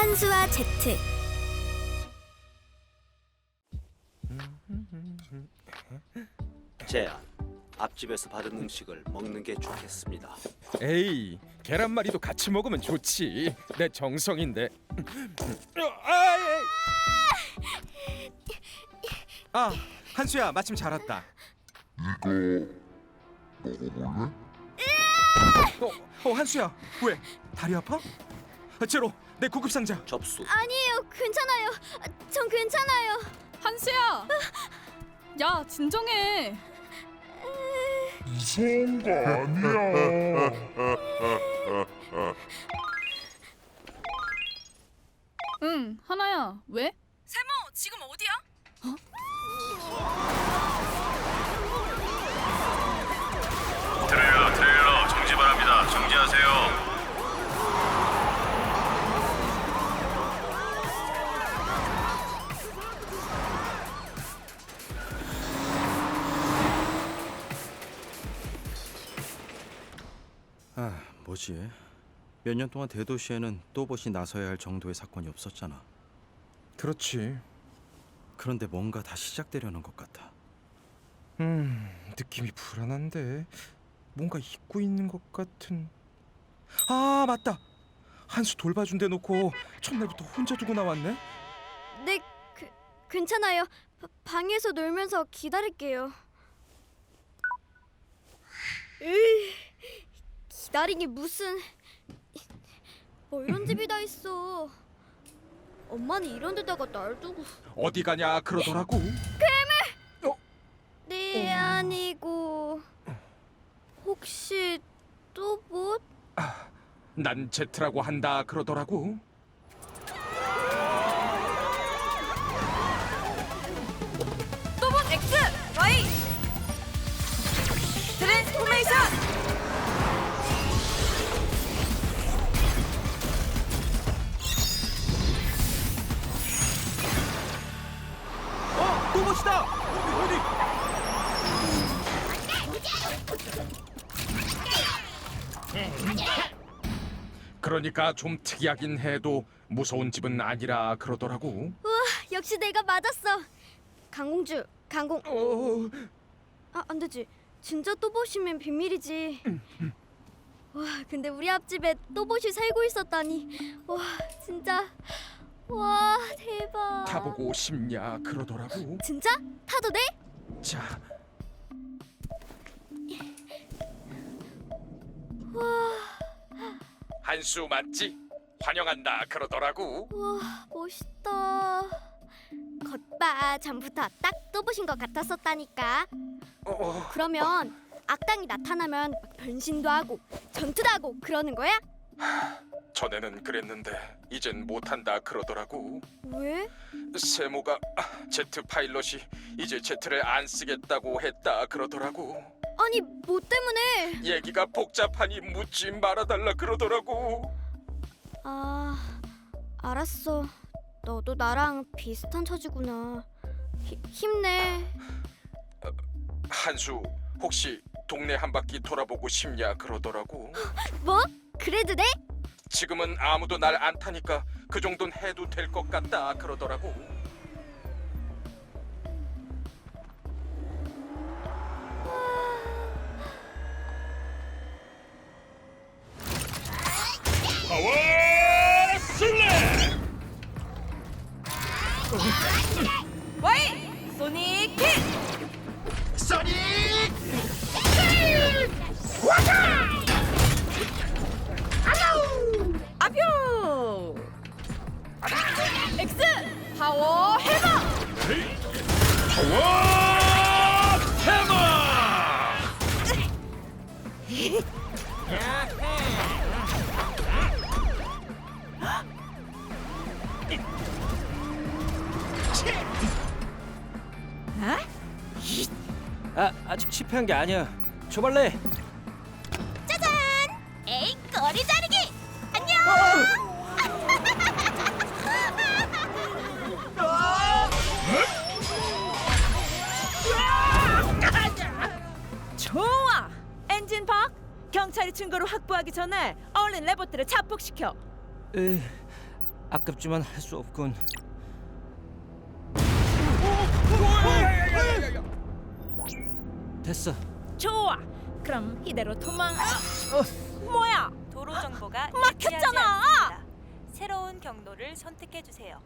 한수와 제트. 제안 앞집에서 받은 음식을 먹는 게 좋겠습니다. 에이 계란말이도 같이 먹으면 좋지. 내 정성인데. 아, 에이. 아 한수야 마침 잘 왔다. 어, 어 한수야 왜? 다리 아파? 아, 제로 내 구급상자 접수. 아니에요 괜찮아요 전 괜찮아요 한수야. 야 진정해. 이상한 거 아니야. 응 하나야 왜? 세모 지금 어디야? 트 아, 뭐지? 몇 년 동안 대도시에는 또봇이 나서야 할 정도의 사건이 없었잖아. 그렇지. 그런데 뭔가 다 시작되려는 것 같아. 음 느낌이 불안한데 뭔가 잊고 있는 것 같은. 아 맞다! 한수 돌봐준 데 놓고 첫날부터 혼자 두고 나왔네? 네 그, 괜찮아요. 바- 방에서 놀면서 기다릴게요. 으, 기다리기 무슨 뭐 이런 집이 다 있어. 엄마는 이런 데다가 날 두고. 어디 가냐 그러더라고. 네 아니고. 혹시 또 뭐? 난 제트라고 한다 그러더라고 그러니까 좀 특이하긴 해도 무서운 집은 아니라 그러더라고 역시 내가 맞았어 강공주 강공 어, 아, 안 되지. 진짜 또봇이면 비밀이지. 와, 근데 우리 앞집에 또봇이 살고 있었다니. 와, 진짜. 와, 대박. 타보고 싶냐 그러더라고 진짜? 타도 돼? 자 한수 맞지? 환영한다 그러더라고 와, 멋있다. 겉봐, 전부터 딱 또봇인 것 같았었다니까. 어, 그러면 악당이 나타나면 막 변신도 하고 전투도 하고 그러는 거야? 전에는 그랬는데 이젠 못한다 그러더라고 왜? 세모가 아, 제트 파일럿이 이제 제트를 안 쓰겠다고 했다 그러더라고 아니, 뭐 때문에? 얘기가 복잡하니 묻지 말아달라 그러더라고 아, 알았어. 너도 나랑 비슷한 처지구나. 히, 힘내. 한수 혹시 동네 한 바퀴 돌아보고 싶냐 그러더라고 뭐? 그래도 돼? 지금은 아무도 날 안 타니까 그 정도는 해도 될 것 같다 그러더라고 Y 소닉 킥. 아뷰. X 파워 해머. 파워 해머! 아 아직 실패한 게 아니야. 줘발래. 짜잔! 에이, 거리 자르기! 안녕! 좋아! 엔진 박! 경찰이 증거를 확보하기 전에 얼른 레버트를 자폭시켜. 에, 아깝지만 할 수 없군. 됐어. 좋아. 그럼 이대로 도망. 뭐야? 도로 정보가 막혔잖아! 일치하지 않습니다. 새로운 경로를 선택해 주세요.